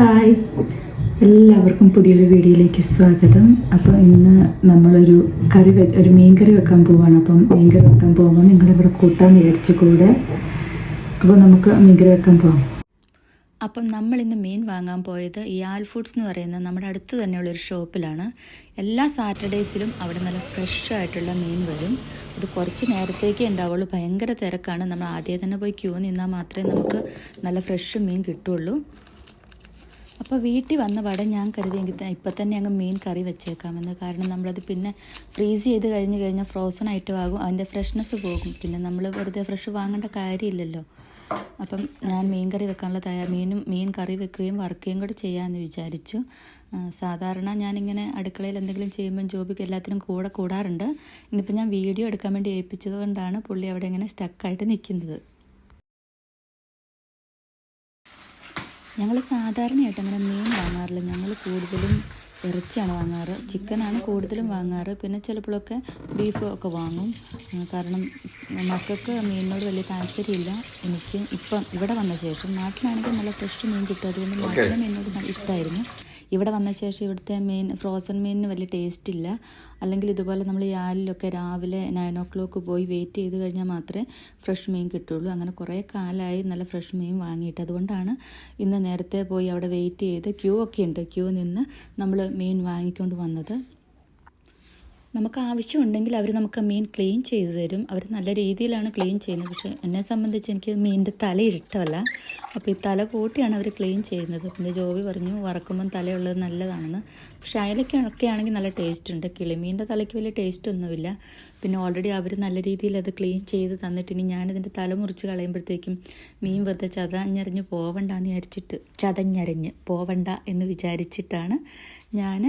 Hi. എല്ലാവർക്കും പുതിയൊരു വീഡിയോയിലേക്ക് സ്വാഗതം. അപ്പോൾ ഇന്ന് നമ്മളൊരു കറി ഒരു മീൻ കറി വെക്കാൻ പോവാണ്. അപ്പം മീൻ കറി വെക്കാൻ പോകുമ്പോൾ നിങ്ങളുടെ ഇവിടെ കൂട്ടാൻ വിചാരിച്ചു കൂടെ. അപ്പോൾ നമുക്ക് മീൻ കറി വെക്കാൻ പോവാം. അപ്പം നമ്മൾ ഇന്ന് മീൻ വാങ്ങാൻ പോയത് ആൽ ഫുഡ്സ് എന്ന് പറയുന്ന നമ്മുടെ അടുത്ത് തന്നെയുള്ള ഒരു ഷോപ്പിലാണ്. എല്ലാ സാറ്റർഡേസിലും അവിടെ നല്ല ഫ്രഷ് ആയിട്ടുള്ള മീൻ വരും. അത് കുറച്ച് നേരത്തേക്കേ ഉണ്ടാവുള്ളൂ. ഭയങ്കര തിരക്കാണ്. നമ്മൾ ആദ്യം തന്നെ പോയി ക്യൂ നിന്നാൽ മാത്രമേ നമുക്ക് നല്ല ഫ്രഷ് മീൻ കിട്ടുള്ളൂ. അപ്പോൾ വീട്ടിൽ വന്ന വട ഞാൻ കരുതിയെങ്കിൽ എനിക്ക് ഇപ്പം തന്നെ അങ്ങ് മീൻ കറി വെച്ചേക്കാമെന്ന്. കാരണം നമ്മളത് പിന്നെ ഫ്രീസ് ചെയ്ത് കഴിഞ്ഞ് കഴിഞ്ഞാൽ ഫ്രോസൺ ആയിട്ട് ആകും അതിന്റെ ഫ്രഷ്നെസ് പോകും. പിന്നെ നമ്മൾ വെറുതെ ഫ്രഷ് വാങ്ങേണ്ട കാര്യമില്ലല്ലോ. അപ്പം ഞാൻ മീൻ കറി വെക്കാനുള്ള തയ്യാർ മീനും മീൻ കറി വെക്കുകയും വറുക്കുകയും കൂടെ ചെയ്യാമെന്ന് വിചാരിച്ചു. സാധാരണ ഞാനിങ്ങനെ അടുക്കളയിൽ എന്തെങ്കിലും ചെയ്യുമ്പോൾ ജോബിക്ക് എല്ലാത്തിനും കൂടെ കൂടാറുണ്ട്. ഇന്നിപ്പോൾ ഞാൻ വീഡിയോ എടുക്കാൻ വേണ്ടി ഏൽപ്പിച്ചത് കൊണ്ടാണ് പുള്ളി അവിടെ ഇങ്ങനെ സ്റ്റക്കായിട്ട് നിൽക്കുന്നത് ഞങ്ങൾ സാധാരണയായിട്ട് അങ്ങനെ മീൻ വാങ്ങാറില്ല. ഞങ്ങൾ കൂടുതലും ഇറച്ചിയാണ് വാങ്ങാറ്. ചിക്കനാണ് കൂടുതലും വാങ്ങാറ്. പിന്നെ ചിലപ്പോഴൊക്കെ ബീഫ് ഒക്കെ വാങ്ങും. കാരണം മക്കൾക്ക് മീനിനോട് വലിയ താല്പര്യമില്ല. എനിക്ക് ഇപ്പം ഇവിടെ വന്ന ശേഷം നാട്ടിലാണെങ്കിൽ നല്ല ഫ്രഷ് മീൻ കിട്ടും. അതുകൊണ്ട് നാട്ടിലെ മീനിനോട് ഇഷ്ടമായിരുന്നു ഇവിടെ വന്ന ശേഷം ഇവിടുത്തെ മീൻ ഫ്രോസൺ മീനിന് വലിയ ടേസ്റ്റ് ഇല്ല. അല്ലെങ്കിൽ ഇതുപോലെ നമ്മൾ യാലിലൊക്കെ രാവിലെ നയൻ ഓ ക്ലോക്ക് പോയി വെയിറ്റ് ചെയ്ത് കഴിഞ്ഞാൽ മാത്രമേ ഫ്രഷ് മീൻ കിട്ടുള്ളൂ അങ്ങനെ കുറേ കാലമായി നല്ല ഫ്രഷ് മീൻ വാങ്ങിയിട്ട് അതുകൊണ്ടാണ് ഇന്ന് നേരത്തെ പോയി അവിടെ വെയിറ്റ് ചെയ്ത് ക്യൂ ഒക്കെ ഉണ്ട്. ക്യൂ നിന്ന് നമ്മൾ മീൻ വാങ്ങിക്കൊണ്ട് വന്നത്. നമുക്ക് ആവശ്യമുണ്ടെങ്കിൽ അവർ നമുക്ക് മീൻ ക്ലീൻ ചെയ്തു തരും. അവർ നല്ല രീതിയിലാണ് ക്ലീൻ ചെയ്യുന്നത്. പക്ഷേ എന്നെ സംബന്ധിച്ച് എനിക്ക് മീനിന്റെ തല ഇഷ്ടമല്ല. അപ്പോൾ ഈ തല കൂട്ടിയാണ് അവർ ക്ലീൻ ചെയ്യുന്നത്. പിന്നെ ജോബി പറഞ്ഞു വറക്കുമ്പം തലയുള്ളത് നല്ലതാണെന്ന്. പക്ഷേ അയലക്കൊക്കെ ആണെങ്കിൽ നല്ല ടേസ്റ്റ് ഉണ്ട്. കിളിമീന്റെ തലയ്ക്ക് വലിയ ടേസ്റ്റ് ഒന്നുമില്ല. പിന്നെ ഓൾറെഡി അവർ നല്ല രീതിയിൽ അത് ക്ലീൻ ചെയ്ത് തന്നിട്ട് ഇനി ഞാനതിന്റെ തല മുറിച്ച് കളയുമ്പോഴത്തേക്കും മീൻ വെറുതെ ചതഞ്ഞരഞ്ഞ് പോവണ്ട എന്ന് വിചാരിച്ചിട്ട് ചതഞ്ഞരഞ്ഞ് പോവണ്ട എന്ന് വിചാരിച്ചിട്ടാണ് ഞാൻ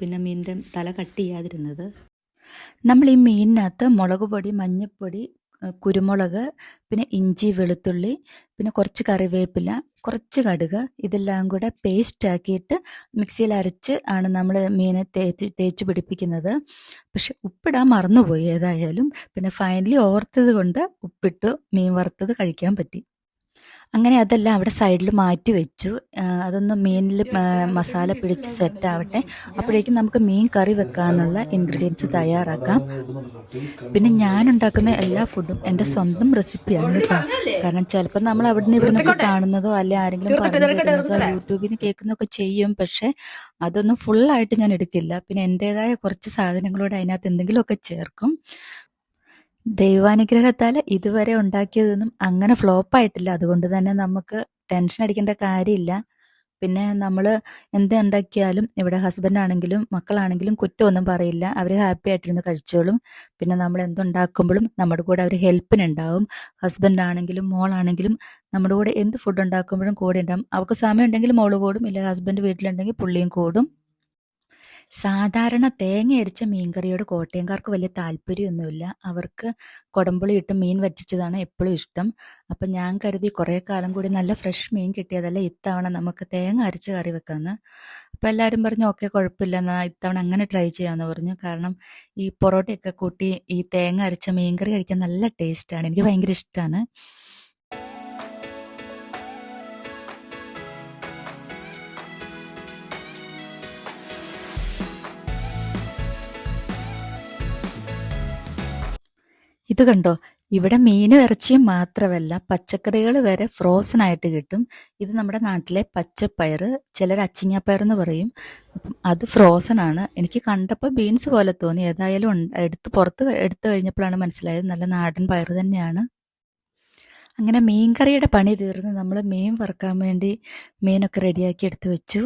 പിന്നെ മീനിന്റെ തല കട്ട് ചെയ്യാതിരുന്നത്. നമ്മൾ ഈ മീനിനകത്ത് മുളക് പൊടി മഞ്ഞൾപ്പൊടി കുരുമുളക് പിന്നെ ഇഞ്ചി വെളുത്തുള്ളി പിന്നെ കുറച്ച് കറിവേപ്പില കുറച്ച് കടുക് ഇതെല്ലാം കൂടെ പേസ്റ്റ് ആക്കിയിട്ട് മിക്സിയിൽ അരച്ച് ആണ് നമ്മൾ മീനെ തേച്ച് തേച്ച് പിടിപ്പിക്കുന്നത്. പക്ഷെ ഉപ്പിടാൻ മറന്നുപോയി ഏതായാലും. പിന്നെ ഫൈനലി ഓർത്തത് കൊണ്ട് ഉപ്പിട്ടു മീൻ വറുത്തത് കഴിക്കാൻ പറ്റി. അങ്ങനെ അതെല്ലാം അവിടെ സൈഡിൽ മാറ്റി വെച്ചു. അതൊന്ന് മീനിൽ മസാല പിടിച്ച് സെറ്റ് ആവട്ടെ അപ്പോഴേക്കും നമുക്ക് മീൻ കറി വെക്കാനുള്ള ഇൻഗ്രീഡിയൻസ് തയ്യാറാക്കാം. പിന്നെ ഞാൻ ഉണ്ടാക്കുന്ന എല്ലാ ഫുഡും എന്റെ സ്വന്തം റെസിപ്പിയാണ് കേട്ടോ. കാരണം ചിലപ്പോൾ നമ്മൾ അവിടെ നിന്ന് ഇവിടെ നിന്നൊക്കെ കാണുന്നതോ അല്ലെ ആരെങ്കിലും പറഞ്ഞതോ യൂട്യൂബിൽ നിന്ന് കേൾക്കുന്നതൊക്കെ ചെയ്യും. പക്ഷെ അതൊന്നും ഫുള്ളായിട്ട് ഞാൻ എടുക്കില്ല. പിന്നെ എന്റെതായ കുറച്ച് സാധനങ്ങളോട് അതിനകത്ത് എന്തെങ്കിലുമൊക്കെ ചേർക്കും. ദൈവാനുഗ്രഹത്താൽ ഇതുവരെ ഉണ്ടാക്കിയതൊന്നും അങ്ങനെ ഫ്ലോപ്പ് ആയിട്ടില്ല. അതുകൊണ്ട് തന്നെ നമുക്ക് ടെൻഷൻ അടിക്കേണ്ട കാര്യമില്ല. പിന്നെ നമ്മൾ എന്ത് ഉണ്ടാക്കിയാലും ഇവിടെ ഹസ്ബൻഡ് ആണെങ്കിലും മക്കളാണെങ്കിലും കുറ്റമൊന്നും പറയില്ല. അവർ ഹാപ്പി ആയിട്ടിരുന്ന് കഴിച്ചോളും. പിന്നെ നമ്മൾ എന്തുണ്ടാക്കുമ്പോഴും നമ്മുടെ കൂടെ അവർ ഹെൽപ്പിനുണ്ടാവും. ഹസ്ബൻഡ് ആണെങ്കിലും മോളാണെങ്കിലും നമ്മുടെ കൂടെ എന്ത് ഫുഡ് ഉണ്ടാക്കുമ്പോഴും കൂടെ ഉണ്ടാവും. അവർക്ക് സമയം ഉണ്ടെങ്കിൽ മോൾ കൂടും. ഇല്ല ഹസ്ബൻഡ് വീട്ടിലുണ്ടെങ്കിൽ പുള്ളിയും കൂടും. സാധാരണ തേങ്ങ അരിച്ച മീൻകറിയോട് കോട്ടയംകാർക്ക് വലിയ താല്പര്യമൊന്നുമില്ല. അവർക്ക് കുടമ്പുളി ഇട്ട് മീൻ വറ്റിച്ചതാണ് എപ്പോഴും ഇഷ്ടം. അപ്പം ഞാൻ കരുതി കുറേ കാലം കൂടി നല്ല ഫ്രഷ് മീൻ കിട്ടിയതല്ല ഇത്തവണ നമുക്ക് തേങ്ങ അരച്ച് കറി വെക്കാമെന്ന് അപ്പം എല്ലാവരും പറഞ്ഞു ഓക്കെ കുഴപ്പമില്ല എന്നാൽ ഇത്തവണ അങ്ങനെ ട്രൈ ചെയ്യാമെന്ന് പറഞ്ഞു. കാരണം ഈ പൊറോട്ടയൊക്കെ കൂട്ടി ഈ തേങ്ങ അരച്ച മീൻകറി കഴിക്കാൻ നല്ല ടേസ്റ്റാണ്. എനിക്ക് ഭയങ്കര ഇഷ്ടമാണ് ഇത് കണ്ടോ? ഇവിടെ മീനും ഇറച്ചിയും മാത്രമല്ല പച്ചക്കറികൾ വരെ ഫ്രോസൺ ആയിട്ട് കിട്ടും. ഇത് നമ്മുടെ നാട്ടിലെ പച്ചപ്പയർ ചിലർ അച്ചിങ്ങാപ്പയർ എന്ന് പറയും. അത് ഫ്രോസൺ ആണ്. എനിക്ക് കണ്ടപ്പോൾ ബീൻസ് പോലെ തോന്നി. ഏതായാലും എടുത്ത് പുറത്ത് എടുത്തു കഴിഞ്ഞപ്പോഴാണ് മനസ്സിലായത് നല്ല നാടൻ പയർ തന്നെയാണ്. അങ്ങനെ മീൻ കറിയുടെ പണി തീർന്ന് നമ്മൾ മീൻ വറുക്കാൻ വേണ്ടി മീനൊക്കെ റെഡിയാക്കി എടുത്ത് വെച്ചു.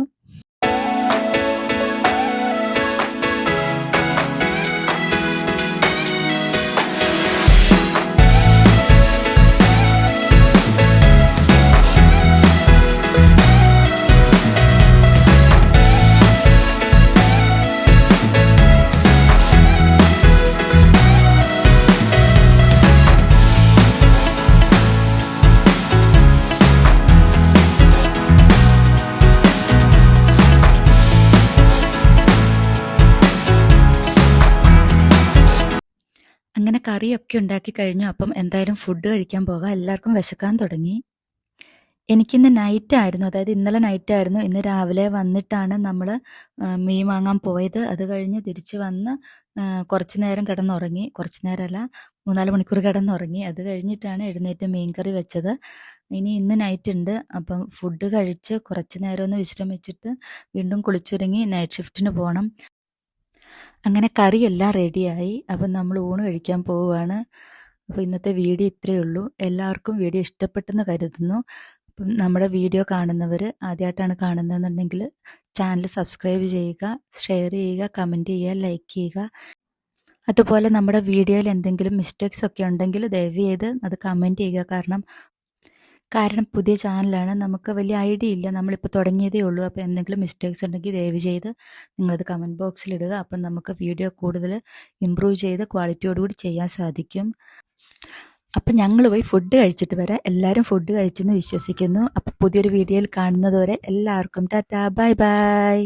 അങ്ങനെ കറിയൊക്കെ ഉണ്ടാക്കി കഴിഞ്ഞു. അപ്പം എന്തായാലും ഫുഡ് കഴിക്കാൻ പോകാം. എല്ലാവർക്കും വിശക്കാൻ തുടങ്ങി. എനിക്കിന്ന് നൈറ്റ് ആയിരുന്നു. അതായത് ഇന്നലെ നൈറ്റ് ആയിരുന്നു. ഇന്ന് രാവിലെ വന്നിട്ടാണ് നമ്മൾ മീൻ വാങ്ങാൻ പോയത്. അത് കഴിഞ്ഞ് തിരിച്ച് വന്ന് കുറച്ച് നേരം കിടന്നുറങ്ങി. കുറച്ച് നേരമല്ല മൂന്നാൽ മണിക്കൂർ കിടന്നുറങ്ങി. അത് കഴിഞ്ഞിട്ടാണ് എഴുന്നേറ്റ് മീൻ കറി വെച്ചത്. ഇനി ഇന്ന് നൈറ്റ് ഉണ്ട്. അപ്പം ഫുഡ് കഴിച്ച് കുറച്ച് നേരം ഒന്ന് വിശ്രമിച്ചിട്ട് വീണ്ടും കുളിച്ചൊരുങ്ങി. നൈറ്റ് ഷിഫ്റ്റിന് പോകണം അങ്ങനെ കറി എല്ലാം റെഡിയായി. അപ്പം നമ്മൾ ഊണ് കഴിക്കാൻ പോവുകയാണ്. അപ്പോൾ ഇന്നത്തെ വീഡിയോ ഇത്രയേ ഉള്ളൂ. എല്ലാവർക്കും വീഡിയോ ഇഷ്ടപ്പെട്ടെന്ന് കരുതുന്നു. അപ്പം നമ്മുടെ വീഡിയോ കാണുന്നവർ ആദ്യമായിട്ടാണ് കാണുന്നതെന്നുണ്ടെങ്കിൽ ചാനൽ സബ്സ്ക്രൈബ് ചെയ്യുക ഷെയർ ചെയ്യുക കമന്റ് ചെയ്യുക ലൈക്ക് ചെയ്യുക. അതുപോലെ നമ്മുടെ വീഡിയോയിൽ എന്തെങ്കിലും മിസ്റ്റേക്സ് ഒക്കെ ഉണ്ടെങ്കിൽ ദയവ് ചെയ്ത് അത് കമന്റ് ചെയ്യുക. കാരണം കാരണം പുതിയ ചാനലാണ്. നമുക്ക് വലിയ ഐഡിയ ഇല്ല. നമ്മളിപ്പോൾ തുടങ്ങിയതേ ഉള്ളൂ. അപ്പോൾ എന്തെങ്കിലും മിസ്റ്റേക്സ് ഉണ്ടെങ്കിൽ ദയവ് ചെയ്ത് നിങ്ങളത് കമന്റ് ബോക്സിൽ ഇടുക. അപ്പം നമുക്ക് വീഡിയോ കൂടുതൽ ഇമ്പ്രൂവ് ചെയ്ത് ക്വാളിറ്റിയോടുകൂടി ചെയ്യാൻ സാധിക്കും. അപ്പം ഞങ്ങൾ പോയി ഫുഡ് കഴിച്ചിട്ട് വരാം. എല്ലാവരും ഫുഡ് കഴിച്ചെന്ന് വിശ്വസിക്കുന്നു. അപ്പോൾ പുതിയൊരു വീഡിയോയിൽ കാണുന്നതുവരെ എല്ലാവർക്കും ടാറ്റാ. Bye bye